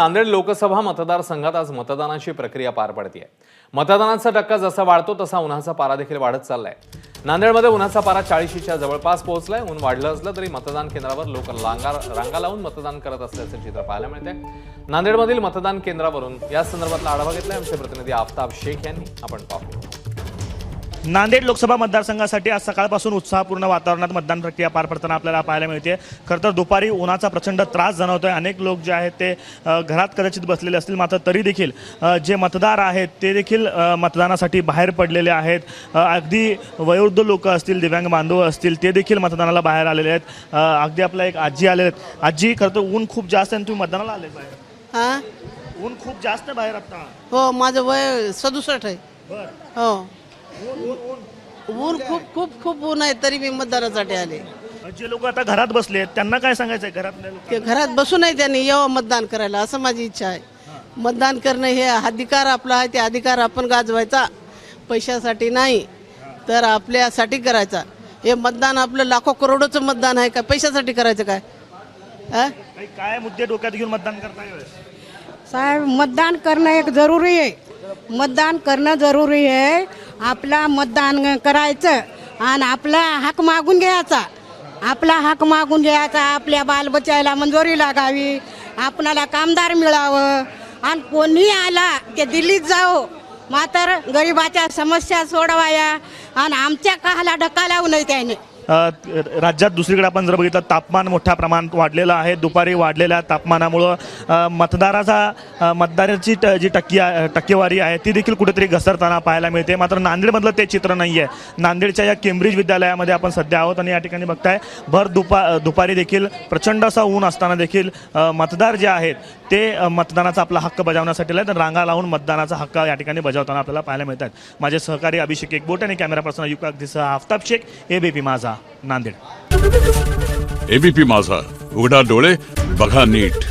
नांदेड लोकसभा मतदारसंघात आज मतदानाची प्रक्रिया पार पडते मतदानाचा टक्का जसा वाढतो तसा उन्हाचा पारा देखील वाढत चाललाय. नांदेडमध्ये उन्हाचा पारा चाळीशीच्या जवळपास पोहोचलाय. ऊन वाढलं असलं तरी मतदान केंद्रावर लोक रांगा रांगा लावून मतदान करत असल्याचं चित्र पाहायला मिळतंय. नांदेडमधील मतदान केंद्रावरून या संदर्भातला आढावा घेतलाय आमचे प्रतिनिधी आफताब शेख यांनी. आपण पाहू. नांदेड लोकसभा मतदारसंघासाठी आज सकाळपासून उत्साहपूर्ण वातावरणात मतदान प्रक्रिया पार पडताना आपल्याला पाहायला मिळते. खरं तर दुपारी उन्हाचा प्रचंड त्रास जाणवतोय. अनेक लोक जे आहेत ते घरात कदाचित बसलेले असतील मात्र तरी देखील जे मतदार आहेत ते देखील मतदानासाठी बाहेर पडलेले आहेत. अगदी वयोवृद्ध लोक असतील दिव्यांग बांधव असतील ते देखील मतदानाला बाहेर आलेले आहेत. अगदी आपला एक आजी आलेले आहेत. आजी खरं तर ऊन खूप जास्त आहे आणि तुम्ही मतदानाला आले बाहेर. हा? ऊन खूप जास्त आहे बाहेर आता. हो माझं वय सदुसष्ट आहे. हो. ऊन खूप खूप खूप ऊन आहे तरी मी मतदानासाठी आले. जे लोक आता घरात बसले आहेत त्यांना काय सांगायचं आहे घरातल्या लोक ते घरात बसू नाही त्यांनी यावं मतदान करायला असं माझी इच्छा आहे. मतदान करणं हे अधिकार आपला आहे ते अधिकार आपण गाजवायचा. पैशासाठी नाही तर आपल्यासाठी करायचा. हे मतदान आपलं लाखो करोडोचं मतदान आहे का? पैशासाठी करायचं काय? हा काही काय मुद्दे डोक्यात घेऊन मतदान करता यावेळेस? साहेब मतदान करणं एक जरुरी आहे. मतदान करणं जरुरी आहे. आपला मतदान करायचं आणि आपला हक मागून घ्यायचा. आपला हक मागून घ्यायचा आपल्या बालबच्चाला मंजुरी लागावी आपणाला कामदार मिळावं. आणि कोणी आला ते दिल्लीत जाओ मात्र गरिबाच्या समस्या सोडवाया आणि आमच्या काहाला ढका लावू नये त्याने. राज्यात दुसरीकडे आपण जर बघितलं तापमान मोठ्या प्रमाणात वाढलेलं आहे. दुपारी वाढलेल्या तापमानामुळं मतदाराचा मतदाराची ट- जी टक्की टक्केवारी आहे ती देखील कुठेतरी घसरताना पाहायला मिळते. मात्र नांदेडमधलं ते चित्र नाही आहे नांदेडच्या या केम्ब्रिज विद्यालयामध्ये आपण सध्या आहोत आणि या ठिकाणी बघताय भर दुपा दुपारी देखील प्रचंड असा ऊन असताना देखील मतदार जे आहेत ते मतदानाचा आपला हक्क बजावण्यासाठी तर रांगा लावून मतदानाचा हक्क या ठिकाणी बजावताना आपल्याला पाहायला मिळतात माझे सहकारी अभिषेक एकबोट आणि कॅमेरा पर्सन युका दिसा आफताब शेख एबीपी माझा नांदेड. एबीपी माझा उघडा डोळे बघा नीट.